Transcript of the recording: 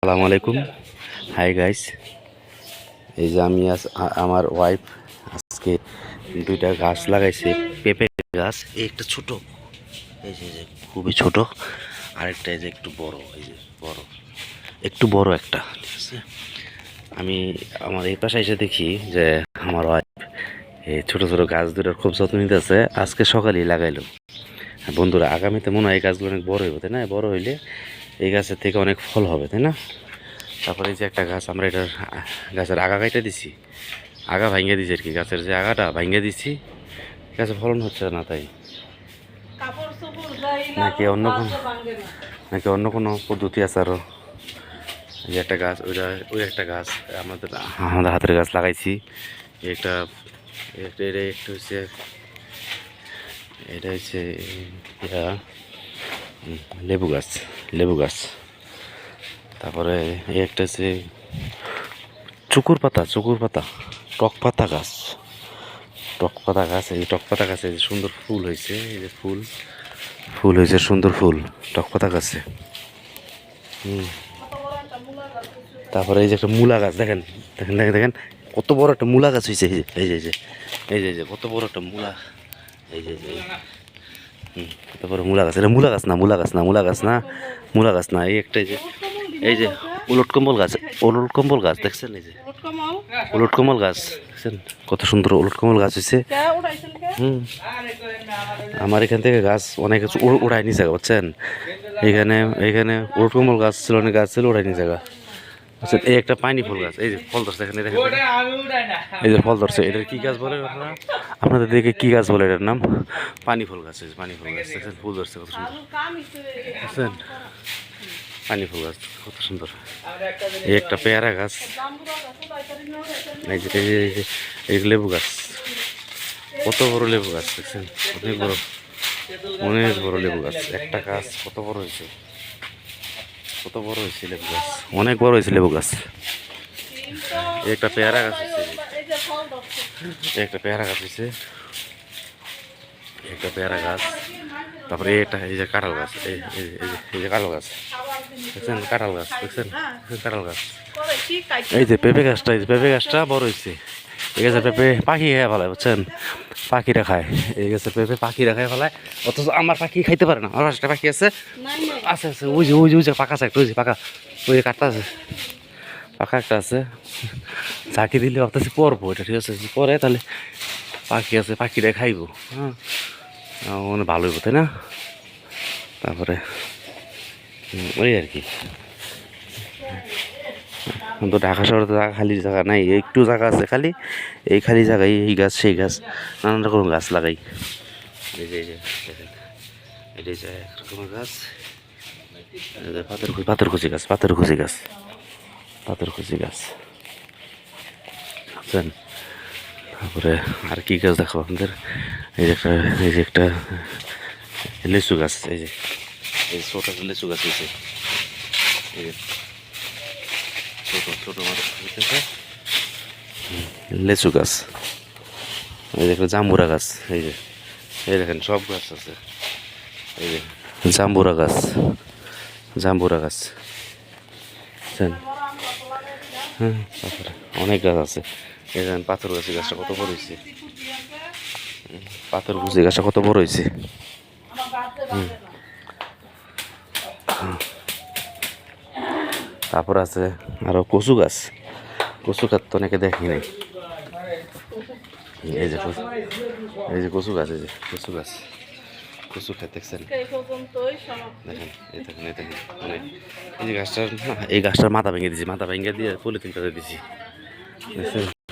আসসালামু আলাইকুম। Hi guys এই যে আমি আজ আমার ওয়াইফ আজকে দুইটা গাছ লাগাইছে, পেঁপে গাছ। এই একটা ছোট। এই যে খুবই ছোট। আরেকটা এই যে একটু বড়, এই যে বড়। একটু বড় একটা, ঠিক আছে? আমি আমার এই পাশে এসে দেখি যে আমার ওয়াইফ এই ছোটো ছোটো গাছ দুটার খুব যত্ন নিতেছে। আজকে সকালেই লাগাইলো। বন্ধুরা, আগামীতে মনে হয় এই গাছগুলো অনেক বড় হইবে, তাই না? বড় হইলে এই গাছের থেকে অনেক ফল হবে তাই না? তারপরে এই যে একটা গাছ আমরা এটার গাছের আগা কাইটা দিছি। আগা ভাঙ্গে দিছি আর কি গাছের যে আগাটা ভাঙ্গে দিছি। গাছে ফলন হচ্ছে না তাই। নাকি অন্য কোনো নাকি অন্য কোনো পদ্ধতি আছে আরও এই যে একটা গাছ ওইটা ওই একটা গাছ আমাদের আমাদের হাতের গাছ লাগাইছি। এই একটা একটা এটা একটা হচ্ছে এটা হচ্ছে লেবু গাছ। লেবু গাছ। তারপরে এই একটা হচ্ছে চুকুর পাতা চুকুর পাতা, টক পাতা গাছ। টক পাতা গাছ, এই টক পাতা গাছে সুন্দর ফুল হয়েছে, এই যে ফুল ফুল হয়েছে সুন্দর ফুল, টক পাতা গাছে। তারপরে এই যে একটা মূলা গাছ, দেখেন দেখেন দেখেন দেখেন, কত বড় একটা মূলা গাছ হয়েছে, এই যে এই যে এই যে কত বড় একটা মূলা এই যে। কত মূলা গাছ এটা মূলা গাছ না মূলা গাছ না মূলা গাছ না মূলা গাছ না, এই একটা যে, এই যে উলট কম্বল গাছ, উলট কম্বল গাছ, দেখছেন এই যে? উলট কম্বল গাছ, দেখছেন? কত সুন্দর উলট কম্বল গাছ হয়েছে হুম। আমার এখান থেকে গাছ অনেক কিছু নিয়ে জায়গা বুঝছেন? এখানে এখানে উলট কম্বল গাছ ছিল, অনেক গাছ ছিল উড়াই নিয়ে জায়গা বুঝছেন এই একটা পানি ফুল গাছ, এই যে ফল ধরছে, এখানে দেখেন। এই যে ফল ধরছে, এটার কি গাছ বলে আপনারা? আপনাদের দিকে কি গাছ বলে এটার নাম? পানি ফুল গাছ, এই পানি ফুল গাছ দেখছেন ফুল ধরছে, কত সুন্দর। বুঝছেন পানি ফুল গাছ, কত সুন্দর। এই একটা পেয়ারা গাছ, এই যে, এই লেবু গাছ, কত বড় লেবু গাছ, দেখছেন? অনেক বড় অনেক বড় লেবু গাছ, একটা গাছ কত বড় হয়েছে? কত বড় হয়েছে লেবু গাছ? অনেক বড় হয়েছে লেবু গাছ। একটা পেয়ারা গাছ এই একটা পেয়ারা গাছ হয়েছে একটা পেয়ারা গাছ। তারপরে একটা এই যে কাঁঠাল গাছ। এই এই যে- কাঁঠাল গাছ। দেখছেন? কাঁঠাল গাছ। দেখছেন? কাঁঠাল গাছ? এই যে পেঁপে গাছটা এই যে পেঁপে গাছটা বড় হয়েছে এই গাছের পেঁপে পাখি খেয়ে ফেলায় বুঝছেন? পাখিরা খায়। এই গাছের পেঁপে পাখিরা খায় ফেলায়। অথচ আমার পাখি খাইতে পারে না। আমার একটা পাখি আছে। আছে আছে। ওই যে ওই যে ওই যে পাকা আছে একটা ওই যে পাকা। ওই যে কাটটা আছে। পাকা একটা আছে। ঝাঁকি দিলে ভাবতেছি পরবো এটা ঠিক আছে? পরে তাহলে পাখি আছে পাখিটা খাইবো। হ্যাঁ? মানে ভালো হইব তাই না? তারপরে ওই আর কি। তো ঢাকা শহরে তো খালি জায়গা নাই একটু জায়গা আছে খালি, এই খালি জায়গায় এই গাছ, সেই গাছ, নানান রকম গাছ লাগাই। এই এক রকমের গাছ। গাছ গাছ গাছ। বুঝছেন তারপরে আর কি গাছ দেখো আমাদের? এই যে একটা, এই যে একটা লিচু গাছ, এই যে, এই ছোট লিচু গাছ হয়েছে। এই যে ছোট। হুম, গাছ। এই একটা জাম্বুরা গাছ এই যে। এই দেখেন সব গাছ আছে। এই যে জাম্বুরা গাছ জাম্বুরা গাছ। হ্যাঁ অনেক গাছ আছে। এই দেখেন পাথর গাছের গাছটা কত বড় হয়েছে। পাথর গুছি গাছটা কত বড় হয়েছে। আমার বাড়তে পারবে না তারপর আছে আরও কচু গাছ। কচু গাছ তো অনেকে দেখি নাই এই যে কচু এই যে কচু গাছ এই যে কচু গাছ। কচু খেত দেখছেন? দেখেন এই দেখেন এই দেখেন অনেক। এই যে গাছটার না এই গাছটার মাথা ভেঙে দিয়েছি মাথা ভেঙে দিয়ে পলিথিন করে দিয়েছি। দেখছেন?